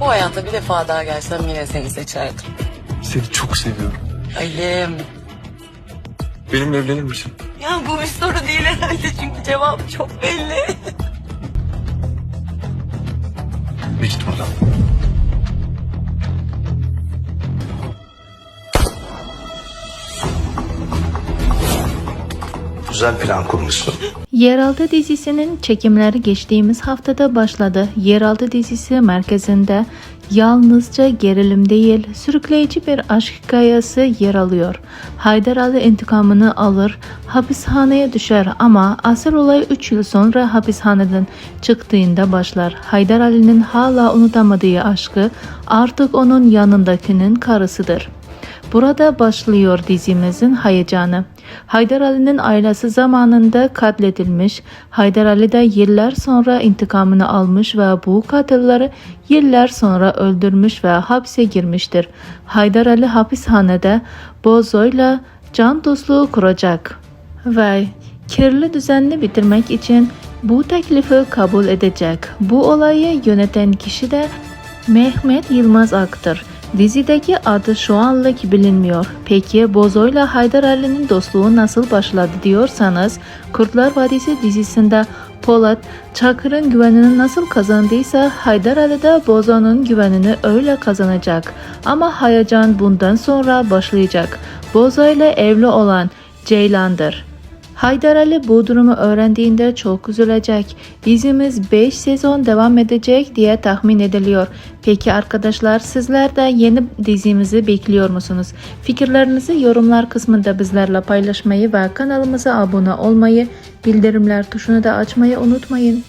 Bu hayata bir defa daha gelsem yine seni seçerdim. Seni çok seviyorum. Alim. Benimle evlenir misin? Ya bu bir soru değil herhalde çünkü cevabı çok belli. Bir git buradan. Güzel plan kurmuşsun. Yeraltı dizisinin çekimleri geçtiğimiz haftada başladı. Yeraltı dizisi merkezinde yalnızca gerilim değil, sürükleyici bir aşk hikayesi yer alıyor. Haydar Ali intikamını alır, hapishaneye düşer ama asıl olay 3 yıl sonra hapishaneden çıktığında başlar. Haydar Ali'nin hala unutamadığı aşkı artık onun yanındakinin karısıdır. Burada başlıyor dizimizin heyecanı. Haydar Ali'nin ailesi zamanında katledilmiş. Haydar Ali de yıllar sonra intikamını almış ve bu katilleri yıllar sonra öldürmüş ve hapse girmiştir. Haydar Ali hapishanede Bozo'yla can dostluğu kuracak ve kirli düzenini bitirmek için bu teklifi kabul edecek. Bu olayı yöneten kişi de Mehmet Yılmaz Ak'tır. Dizideki adı şu anlık bilinmiyor. Peki Bozo ile Haydar Ali'nin dostluğu nasıl başladı diyorsanız Kurtlar Vadisi dizisinde Polat Çakır'ın güvenini nasıl kazandıysa Haydar Ali de Bozo'nun güvenini öyle kazanacak. Ama heyecan bundan sonra başlayacak. Bozo ile evli olan Ceylan'dır. Haydar Ali bu durumu öğrendiğinde çok üzülecek. Dizimiz 5 sezon devam edecek diye tahmin ediliyor. Peki arkadaşlar sizler de yeni dizimizi bekliyor musunuz? Fikirlerinizi yorumlar kısmında bizlerle paylaşmayı ve kanalımıza abone olmayı, bildirimler tuşunu da açmayı unutmayın.